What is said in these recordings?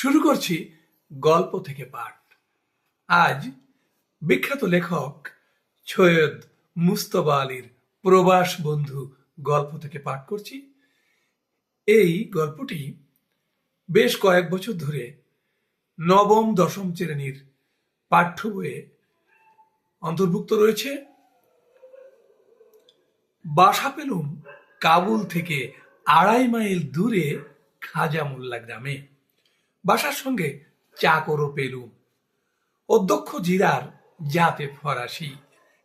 শুরু করছি গল্প থেকে পাঠ। আজ বিখ্যাত লেখক সৈয়দ মুস্তফা আলীর প্রবাস বন্ধু গল্প থেকে পাঠ করছি। এই গল্পটি বেশ কয়েক বছর ধরে নবম, দশম শ্রেণির পাঠ্য বইয়ে অন্তর্ভুক্ত রয়েছে। বাসা পেলুম কাবুল থেকে আড়াই মাইল দূরে খাজা মোল্লা গ্রামে। বাসার সঙ্গে চাকরও পেলুম। অধ্যক্ষ জিরার জাতে ফরাসি।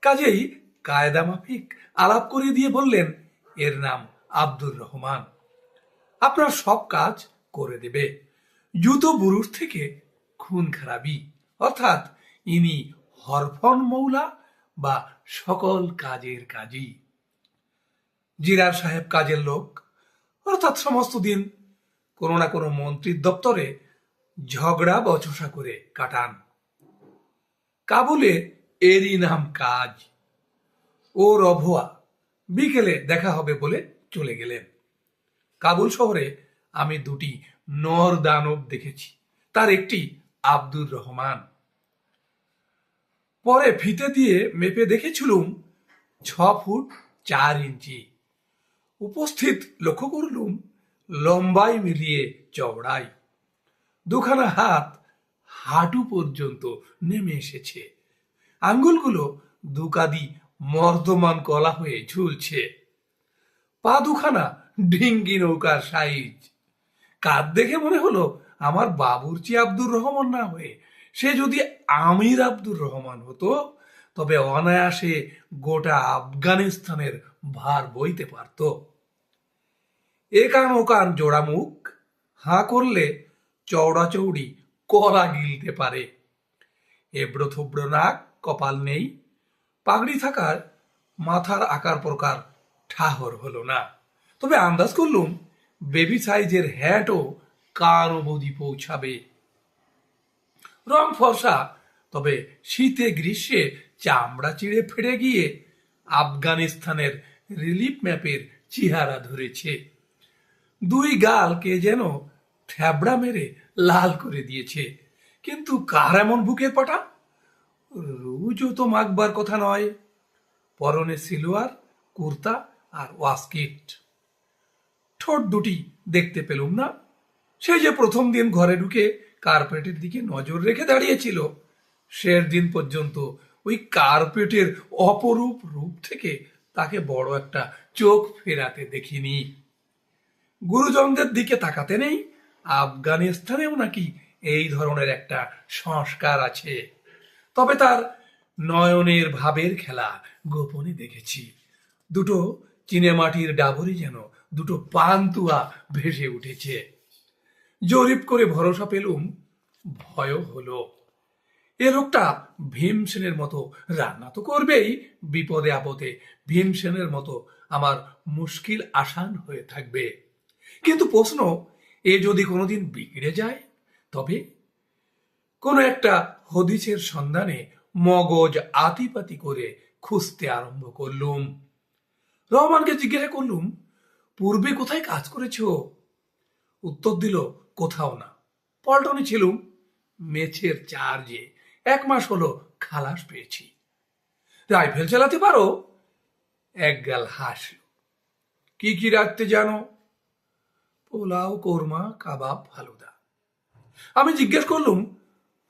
কাজেই কায়দা মাফিক আলাপ করে দিয়ে বললেন, এর নাম আব্দুর রহমান। আপনার সব কাজ করে দেবে। জুতো বুরুষ থেকে খুন খারাপি। অর্থাৎ ইনি হরফন মৌলা বা সকল কাজের কাজী। জিরার সাহেব কাজের লোক। অর্থাৎ সমস্ত দিন কোনো না কোনো মন্ত্রীর দপ্তরে ঝগড়া বচসা করে কাটান। কাবুলে এরই নাম কাজ। ও রভোয়া, বিকেলে দেখা হবে বলে চলে গেলেন। কাবুল শহরে আমি দুটি নর দানব দেখেছি, তার একটি আব্দুর রহমান। পরে ফিতে দিয়ে মেপে দেখেছিলুম ছ ফুট চার ইঞ্চি। উপস্থিত লক্ষ্য করলুম লম্বাই মিলিয়ে চওড়াই দুখানা হাত হাঁটু পর্যন্ত নেমে এসেছে। আঙ্গুলগুলো দুকাদি মর্দমান কলা হয়ে ঝুলছে। পা দুখানা ডিঙ্গি নৌকার সাইজ। কাঁধ দেখে মনে হলো আমার বাবুরচি আব্দুর রহমান না হয়ে সে যদি আমির আব্দুর রহমান হতো, তবে অনায়াসে গোটা আফগানিস্তানের ভার বইতে পারত। একান ওকান জোড়া মুখ হাঁ করলে চওড়া চৌড়ি কলা গিলতে পারে। এবড়ো থুবড়ো নাক কপাল নেই, পাগড়ি থাকার মাথার আকার প্রকার ঠাহর হলো না। তবে আন্দাজ করলুম, বেবি সাইজের হ্যাটও কার অবধি পৌঁছাবে? রং ফর্সা, তবে শীতে গ্রীষ্মে চামড়া চিড়ে ফেড়ে গিয়ে আফগানিস্তানের রিলিফ ম্যাপের চেহারা ধরেছে। দুই গাল কে যেন থ্যাবড়া মেরে লাল করে দিয়েছে। কিন্তু কার এমন বুকের পাটা? রুজও তো মাখবার কথা নয়। পরনে সিলোয়ার, কুর্তা আর ওয়াস্কিট। ঠোঁট দুটি দেখতে পেলুম না। সে যে প্রথম দিন ঘরে ঢুকে কার্পেটের দিকে নজর রেখে দাঁড়িয়েছিল শের দিন পর্যন্ত ওই কার্পেটের অপরূপ রূপ থেকে তাকে বড় একটা চোখ ফেরাতে দেখিনি। গুরুজনদের দিকে তাকাতে নেই আফগানিস্তানেও নাকি এই ধরনের একটা সংস্কার আছে। তবে তার নয়নের ভাবের খেলা গোপনে দেখেছি। দুটো চিনেমাটির ডাবরে যেন দুটো পান্তুয়া ভেসে উঠেছে। জরিপ করে ভরসা পেলুম, ভয়ও হলো। এ লোকটা ভীমসেনের মতো রান্না তো করবেই, বিপদে আপদে ভীমসেনের মতো আমার মুশকিল আসান হয়ে থাকবে। কিন্তু প্রশ্ন এ যদি কোনোদিন বিগড়ে যায়, তবে কোনো একটা হদিসের সন্ধানে মগজ আতিপাতি করে খুঁজতে আরম্ভ করলুম। রহমানকে জিজ্ঞাসা করলুম, পূর্বে কোথায় কাজ করেছ? উত্তর দিল, কোথাও না। পল্টনে ছিলুম, মেছের চার্জে। এক মাস হলো খালাস পেয়েছি। রাইফেল চালাতে পারো? এক গাল হাসল। কি কি রাখতে জানো? পোলাও, কোরমা, কাবাব, ফালুদা। আমি জিজ্ঞেস করলুম,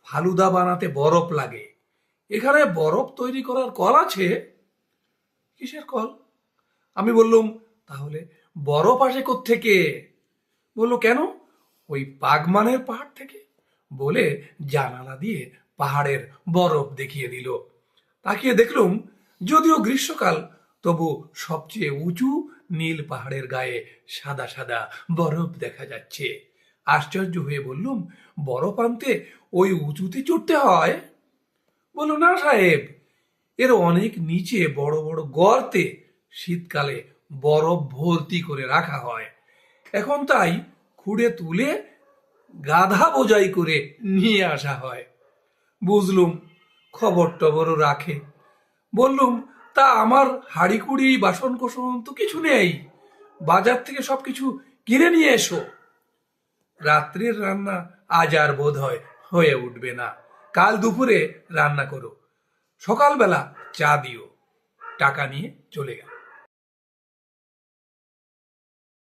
ফালুদা বানাতে বরফ লাগে। এখানে বরফ তৈরি করার কল আছে? কিসের কল? আমি বললুম, তাহলে বরফ আসে থেকে বলল, কেন? ওই পাগমানের পাহাড় থেকে বলে জানালা দিয়ে পাহাড়ের বরফ দেখিয়ে দিল। তাকিয়ে দেখলুম, যদিও গ্রীষ্মকাল তবু সবচেয়ে উঁচু নীল পাহাড়ের গায়ে সাদা সাদা বরফ দেখা যাচ্ছে। আশ্চর্য হয়ে বললুম, বরফ আনতে ওই উঁচুতে চড়তে হয়? বলল, না সাহেব, এর অনেক নিচে বড় বড় গর্তে শীতকালে বরফ ভর্তি করে রাখা হয়। এখন তাই খুঁড়ে তুলে গাধা বোঝাই করে নিয়ে আসা হয়। বুঝলুম, খবর টবরও রাখে। বললুম তা আমার হাড়ি কুড়ি বাসন কোসন তো কিছু নেই। বাজার থেকে সব কিছু কিনে নিয়ে এসো। রাত্রির রান্না আজ আর বোধ হয় হয়ে উঠবে না। কাল দুপুরে রান্না করো। সকালবেলা চা দিও। টাকা নিয়ে চলে গেল।